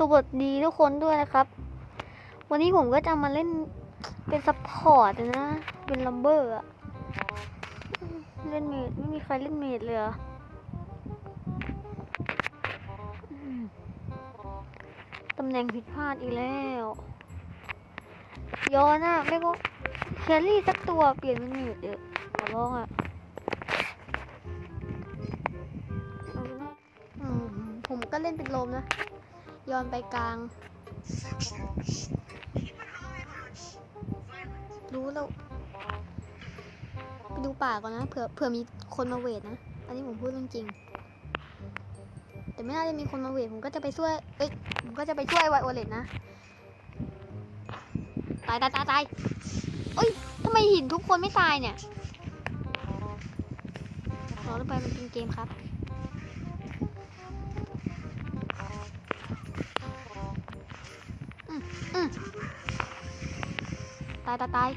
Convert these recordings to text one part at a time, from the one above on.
สวัสดีทุกคนด้วยนะครับ วันนี้ผมก็จะมาเล่นเป็นซัพพอร์ตนะ เป็นลัมเบอร์อะเล่นเมดไม่มีใครเล่นเมดเลยออืมตำแหน่งผิดพลาดอีกแล้วย้อนอะไม่ก็แครี่สักตัวเปลี่ยนเป็นเมดเถอะขอร้องอะผมก็เล่นเป็นลมนะ ย้อนไปกลาง รู้แล้ว ไปดูป่าก่อนนะ เผื่อเผื่อมีคนมาเวทนะ อันนี้ผมพูดเรื่องจริงแต่ไม่น่าจะมีคนมาเวทผมก็จะไปช่วย เอ้ย ผมก็จะไปช่วยไวโอเลตนะ ตายตายตายตายเอ้ยทำไมหินทุกคนไม่ตายเนี่ยขอลงไปมันเป็นเกมครับ ตายตายตาย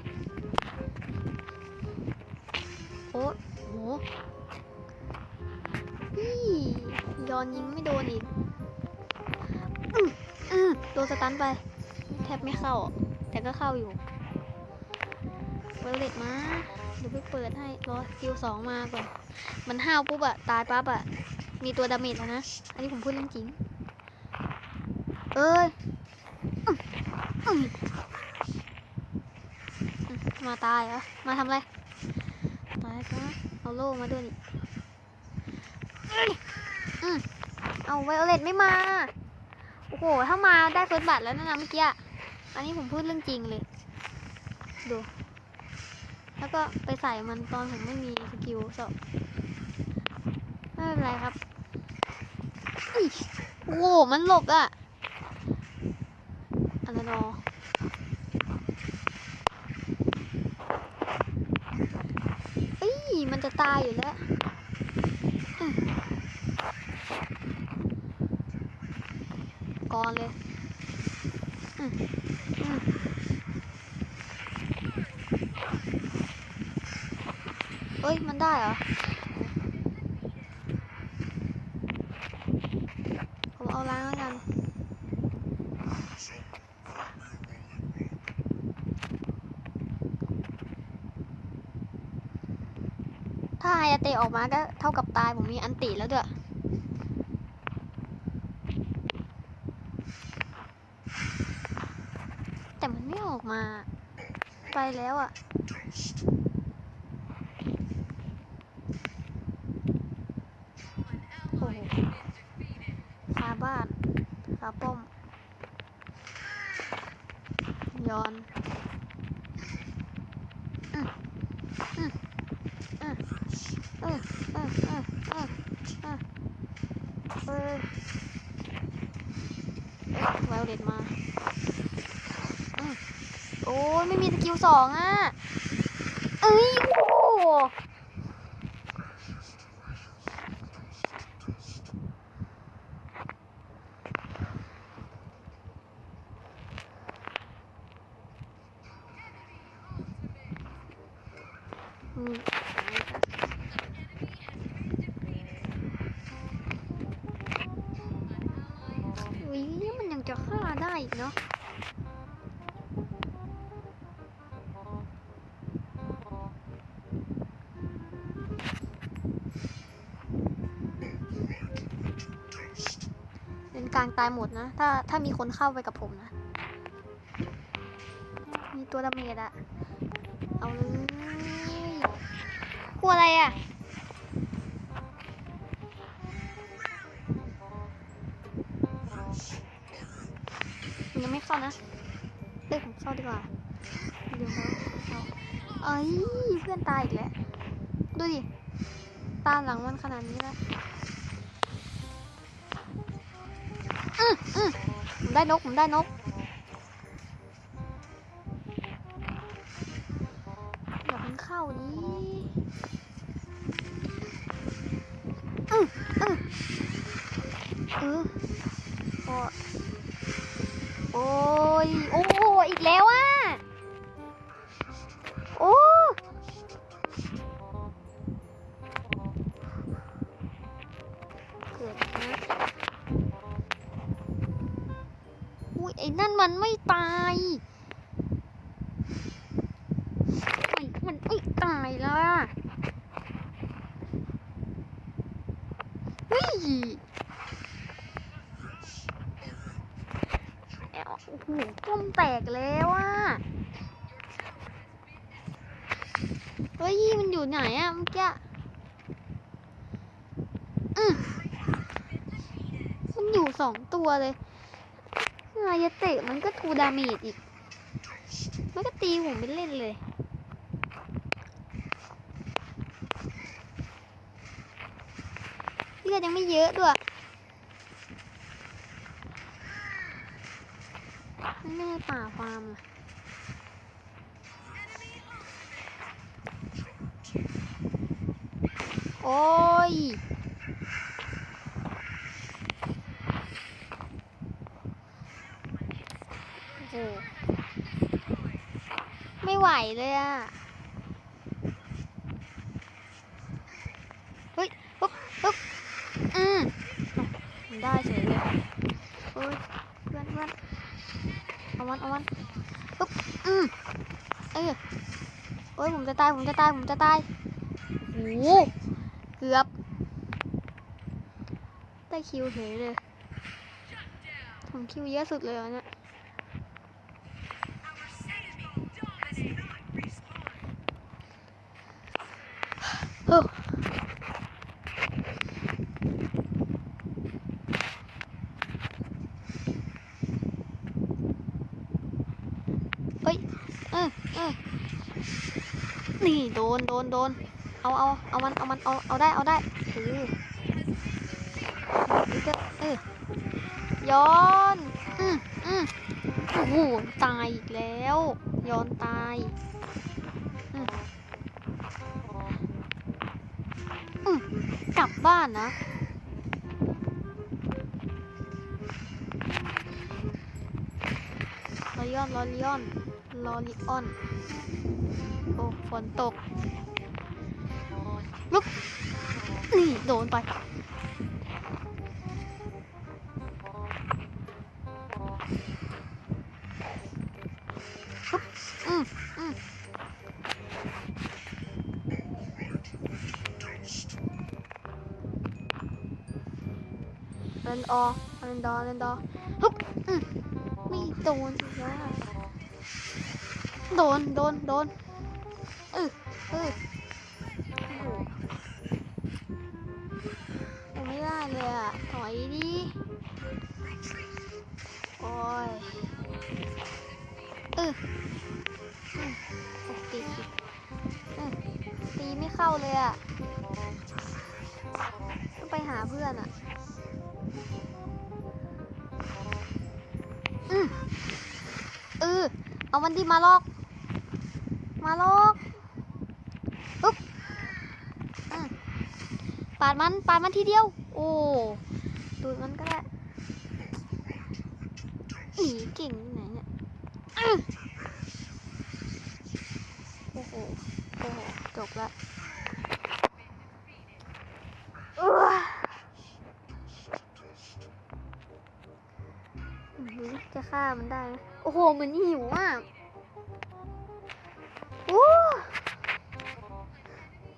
โอ้โหนี่ย้อนยิงไม่โดนอีกโดนสตันไป แทบไม่เข้า แต่ก็เข้าอยู่เวลเลตมาเดี๋ยวไปเปิดให้รอสกิลสองมาก่อน มันห้าวปุ๊บอะตายปั๊บอะมีตัวดาเมจแล้วนะ อันนี้ผมพูดเรื่องจริง เอ้ย มาตายเหรอ มาทำอะไรตายซะเอาโล่มาด้วยนี่เอ้ยอืมเอาไวโอเลตไม่มา โอ้โห ถ้ามาได้เฟิร์สบัตรแล้วนะนะเมื่อกี้ อันนี้ผมพูดเรื่องจริงเลย ดู แล้วก็ไปใส่มันตอนผมไม่มีสกิลสอบไม่เป็นไรครับโอ้โห มันหลบอะอะไรนอ เอ้ย มัน จะตายอยู่แล้วก่อนเลยเฮ้ย มันได้เหรอ ผมเอาล้างแล้วกัน ถ้าไฮยาเตะออกมาก็เท่ากับตายผมมีอันติแล้วด้วยแต่มันไม่ออกมา ไปแล้วอะ่ะโอ้โหคาบ้านคาป้อม ย้อนอืมอืมอืมเออเออเออเออเออเออ ไวโอเลตมาอืมโอ้ยไม่มีสกิลสองอะ เอ้ย นกลางตายหมดนะ ถ้าถ้ามีคนเข้าไปกับผมนะ มีตัวดาเมจอะเอาเลยกลัวอะไรอะมันยังไม่เข้านะเอ้ยผมเข้าดีกว่าเดี๋ยวเขาเข้าเอ้ยเพื่อนตายอีกแล้ว ดูดิ ตามหลังมันขนาดนี้แล้ว อืมอืมผมได้นก ผมได้นกอย่าเพิ่งเข้านี้อืมอืมเออโอ้โอ้ย โอ้ อีกแล้วอะ โอ้โหก้มแตกแล้วอะเฮ้ยมันอยู่ไหนอะเมื่อกี้มันอยู่สองตัวเลยอายาเตะมันก็ทูดาเมจอีก มันก็ตีผมไปเล่นเลยเลือดยังไม่เยอะด้วยไม่ให้ ป่าฟาร์มอะโอ้ย โอ้ไม่ไหวเลยอะ เฮ้ยปุ๊บปุ๊บอืมได้เฉยเลยเฮ้ย เอามันเอามันปุ๊บอืมเออโอ้ยผมจะตายผมจะตายผมจะตายโอ้โหเกือบได้คิวเฉยเลยผมคิวเยอะสุดเลยอะเนี่ย เฮ้อเฮ้ย เออเออ นโดนโดนโดนเอาเอาเอามันเอามันเอาเอาได้เอาได้เออนี่ก็เออย้อนอืมอืมโอ้โหตายอีกแล้วย้อนตายอือืมกลับบ้านนะลอริออนลอริออนลอริออน โอ้ ฝนตก ลุกนี่โดนไปอืมอืมเล่นออเล่นดอเล่นดอฮึบอืมไม่โดนอีกแล้วโดน โดน โดนเออเออ ไม่ได้เลยอะ ถอยดิโอ้ยเอออืมปกติอีกอืมตีไม่เข้าเลยอะต้องไปหาเพื่อนอะอืมเออเอามันดีมาลอก มาลอกปุ๊บอืมปาดมัน ปาดมันทีเดียว โอ้ดูดมันก็ได้หนีเก่งไหนเนี่ยโอ้โหโอ้โหจบละอื้ออื้ออจะฆ่ามันได้ โอ้โห เหมือนหิวอะโอ้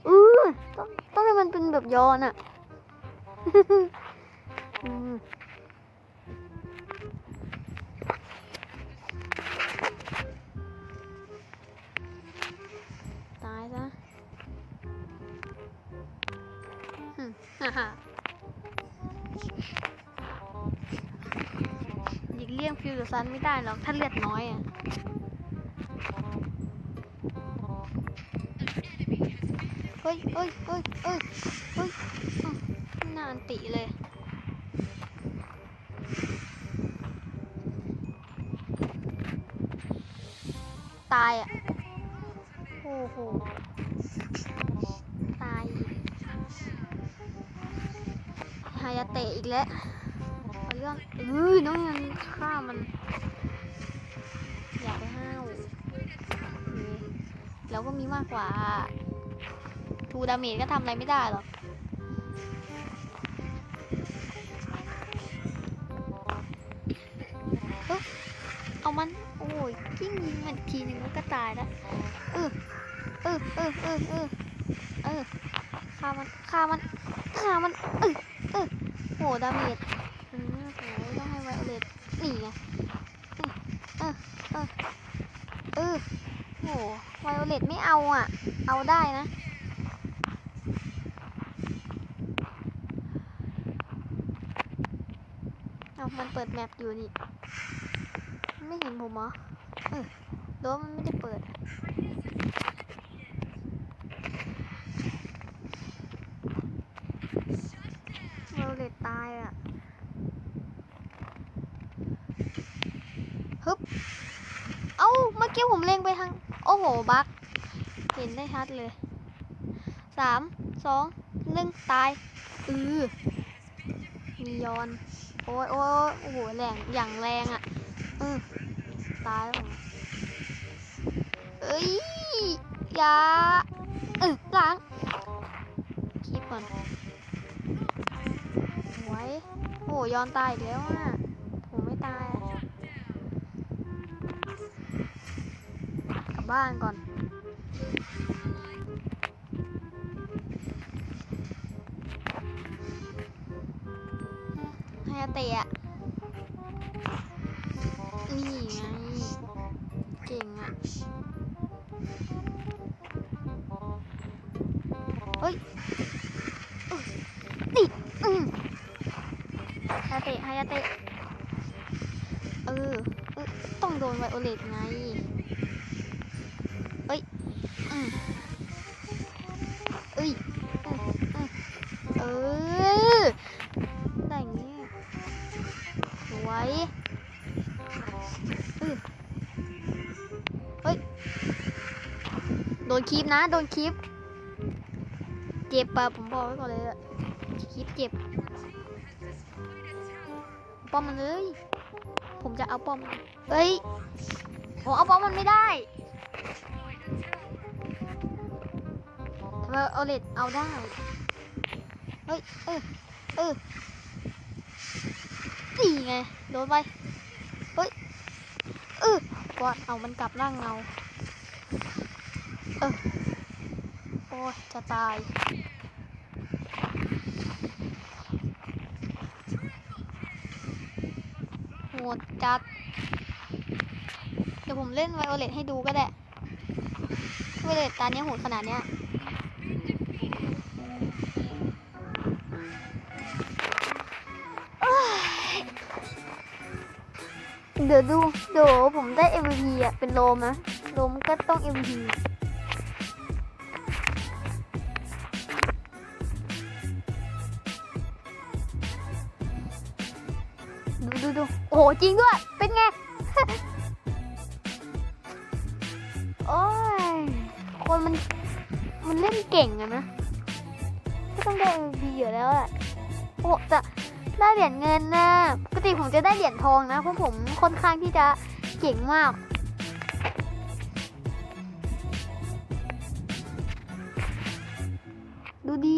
อือต้องต้องให้มันเป็นแบบย้อนอะ ตายซะหึฮ่าฮ่าหลีกเลี่ยงฟิวกับซันไม่ได้หรอก ถ้าเลือดน้อยอะเฮ้ยเฮ้ยเฮ้ยเฮ้ยเฮ้ย นาอันติเลย ตายอะ โอ้โห ตายอีกฮายาเตะอีกแล้วเอาเรื่องเอ้ยน้องยังฆ่ามัน อย่าไปห้าวแล้วก็มีมากกว่าทูดาเมจก็ทำอะไรไม่ได้หรอก เอามัน โอ้ยกิ้งยิงมันทีหนึ่งมันก็ตายแล้วเออเออเออเออเออเออฆ่ามันฆ่ามันฆ่ามันเออเออโหดาเมจอืมโหต้องให้ไวโอเลตหนีไงเออเออเออเออโหไวโอเลตไม่เอาอะ เอาได้นะเอามันเปิดแมปอยู่นี่ ไม่เห็นผมเหรอเออโดนมันไม่ได้เปิด เราเลตตายอะฮึบ เอ้า เมื่อกี้ผมเล็งไปทาง โอ้โห บัก เห็นได้ชัดเลย สาม สอง หนึ่ง ตาย อือ มียอน โอ้ยโอ้ยโอ้โห แรง อย่างแรงอะ อือ ตายผมเอ้ยอยาเออล้างคีบก่อนไว้โอ้โยอนตายอีกแล้วอะผมไม่ตายกลับบ้านก่อนให้เตะ เออเออ ต้องโดนไวโอเลตไงเฮ้ยเอ้ย เออได้อย่างนี้สวยอื้อเฮ้ย โดนคลิปนะ โดนคลิป เจ็บปะผมบอกไว้ก่อนเลยอะคลิปเจ็บ ป้อมมันเลย ผมจะเอาป้อมเฮ้ยผมเอาป้อมมันไม่ได้ทำไมเอาเลดเอาได้ เฮ้ย เออ เออ นี่ไง โดนไป เฮ้ย เออกอดเอามันกลับร่างเงา เออ โอ้ยจะตาย หดจัด เดี๋ยวผมเล่นไวโอเลตให้ดูก็ได้ไวโอเลตตาเนี้ยโหดขนาดเนี้ยเดี๋ยวดู เดี๋ยวผมได้ MVP อะ เป็นโลมนะ โลมก็ต้อง MVP หจริงด้วย เป็นไง โอ้ย คนมัน มันเล่นเก่งอะนะ ก็ต้องได้ MVP อยู่แล้วอะโอ้แต่ได้เหรียญเงินนะปกติผมจะได้เหรียญทองนะ เพราะผมค่อนข้างที่จะเก่งมากดูดี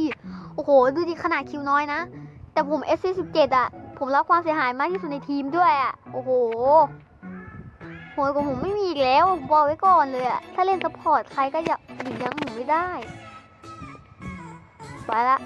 โอ้โห ดูดีขนาดคิวน้อยนะ แต่ผม SC17 อะ ผมรับความเสียหายมากที่สุดในทีมด้วยอะ โอ้โหโหยกว่าผมไม่มีอีกแล้วผมบอกไว้ก่อนเลยอะ ถ้าเล่นซัพพอร์ตใครก็อย่าหยุดยั้งผมไม่ได้ ไปละ